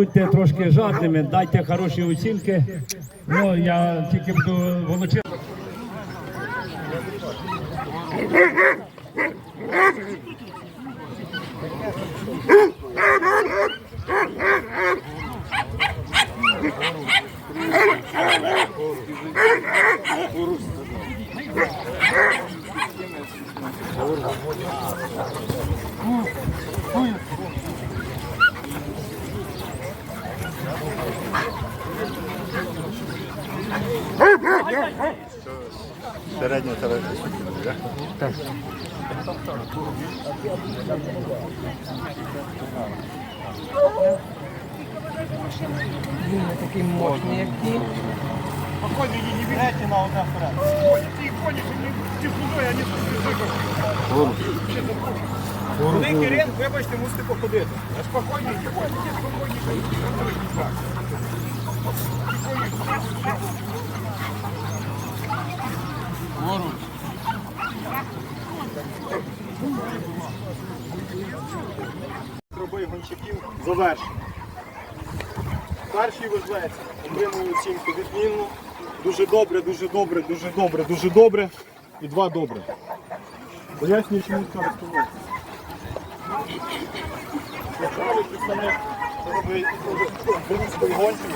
будьте трошки жадними, дайте хороші оцінки. Ну, я тільки буду волочити. Середня телевізія. Так? Він не такий мощний, як ті. Великий ринок, вибачте, мусите походити. Спокійно, Роби гонщиків завершено. Перший вождець отримує оцінку відмінну. Дуже добре, дуже добре, дуже добре, дуже добре. І два добре. Пояснюю, чому це розповідає. Яскравий представник Бернської гонки,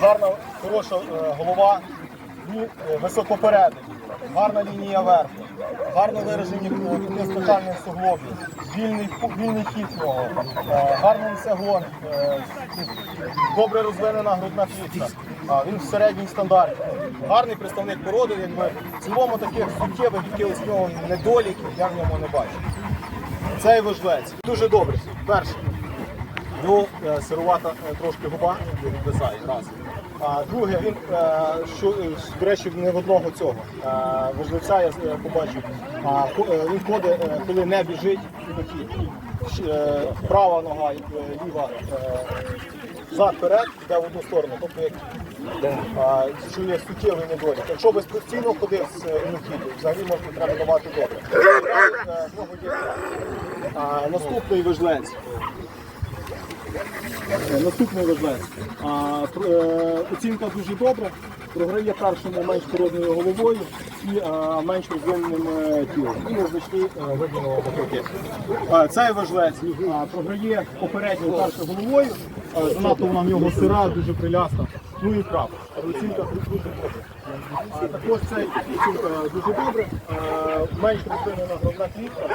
гарна, хороша голова, високопередник, гарна лінія верху, гарно виражені е, спекальних суглобів, вільний, вільний хід нього, е, гарно несе гон, е, добре розвинена грудна клітка. А, Він в середній стандарті. Гарний представник породи, якби в цілому таких суттєвих якихось в нього недоліків я в ньому не бачу. Цей вождець дуже добрий. Перший. Ну, е, сирувата е, трошки губа, дизайн, раз. А друге, він, е, що, е, до речі, не в одного цього. Е, я е, побачив. А, е, він ходить, е, коли не біжить, такі. Щ- е, Права нога, е, ліва, е, зад вперед, йде в одну сторону. Тобто, як, а, що є суттєвий недолік. Якщо без постійно ходив з е, взагалі можна треба давати добре. Е, в нього є. А, Наступний вождець. Е, Наступний пр- е, оцінка дуже добра. Програє першому менш породною головою і а, менш розвиненим е, тілом. І незначні е, виданого покроки. Цей вождець а, програє попередньою першою головою. Занадто вона в нього сира, дуже прилясна. Ну і крап. Оцінка дуже добра. А, також цей оцінка дуже добра. А, менш розвинена грудна клітка,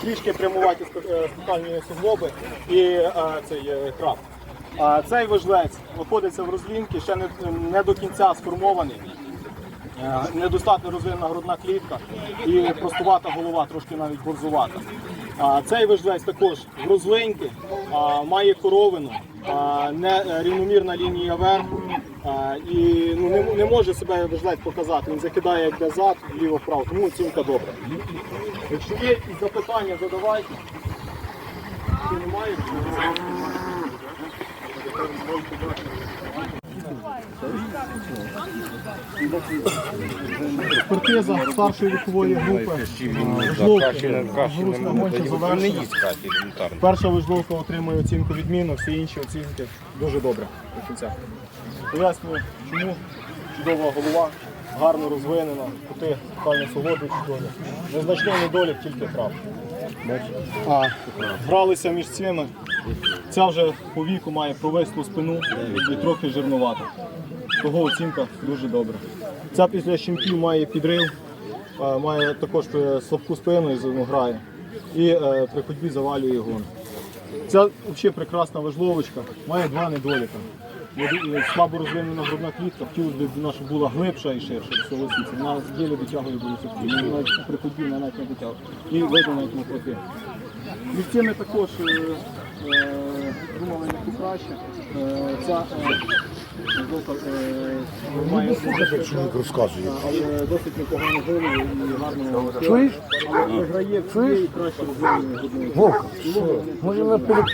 трішки е, спекальні суглоби і цей е, крап. Цей вожлець знаходиться в розлінці, ще не, не до кінця сформований. Е, Недостатньо розвинена грудна клітка і простувата голова, трошки навіть борзувата. Цей вожлець також в розлиньки, має коровину, не е, рівномірна лінія верху і ну, не, не може себе вожлець показати. Він закидає як назад, зад, вліво-вправо, тому оцінка добра. Якщо є якісь запитання, задавайте. Якщо немає, то Експертиза старшої вікової групи. Гонча завершена. Перша вижловка отримує оцінку відмінно, всі інші оцінки дуже добре до. Пояснюю, чому чудова голова, гарно розвинена, кути спеціально свободи чудові. Незначний недолік тільки прав. А, гралися між цими. Ця вже по віку має провислу спину і трохи жирнувата. Того оцінка дуже добра. Ця після щенків має підрив, має також е, слабку спину і грає. І е, при ходьбі завалює гон. Ця взагалі прекрасна важловочка, має два недоліка. Е, Слабо розвинена грудна клітка, хотілося б вона щоб була глибша і ширша. Вона з ділі дотягує до висоти. Ну, навіть при ходьбі вона навіть не дотягує. І видно навіть навпаки. Від цими також краще. Е, ця е, е, має досить, розказує. але досить непогану голову і гарно Чуєш? Але виграє всі і краще грудний. Може ми перед...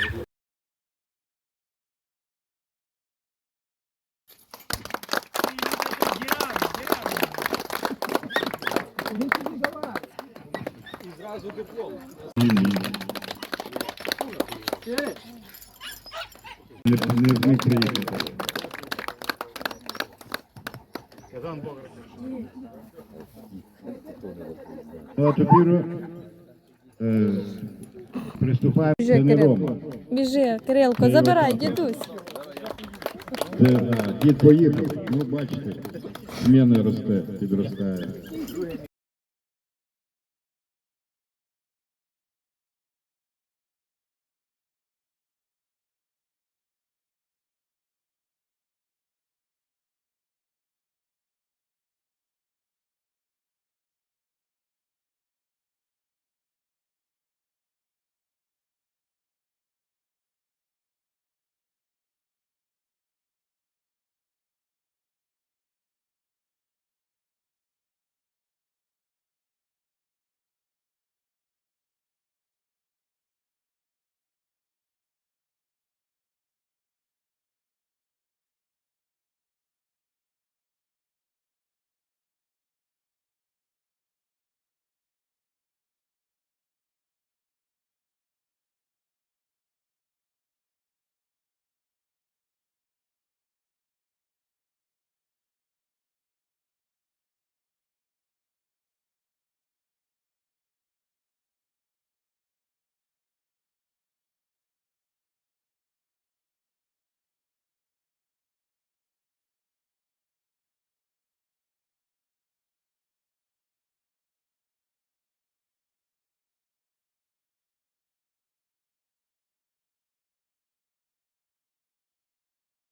Не, не зміг приїхати. Ну, а тепер е, приступаємо Біжи, це не Кирило. Біжи, Кирилко, забирай, дідусь. Це а, дід поїхав. Ну, бачите, зміни росте, підростає.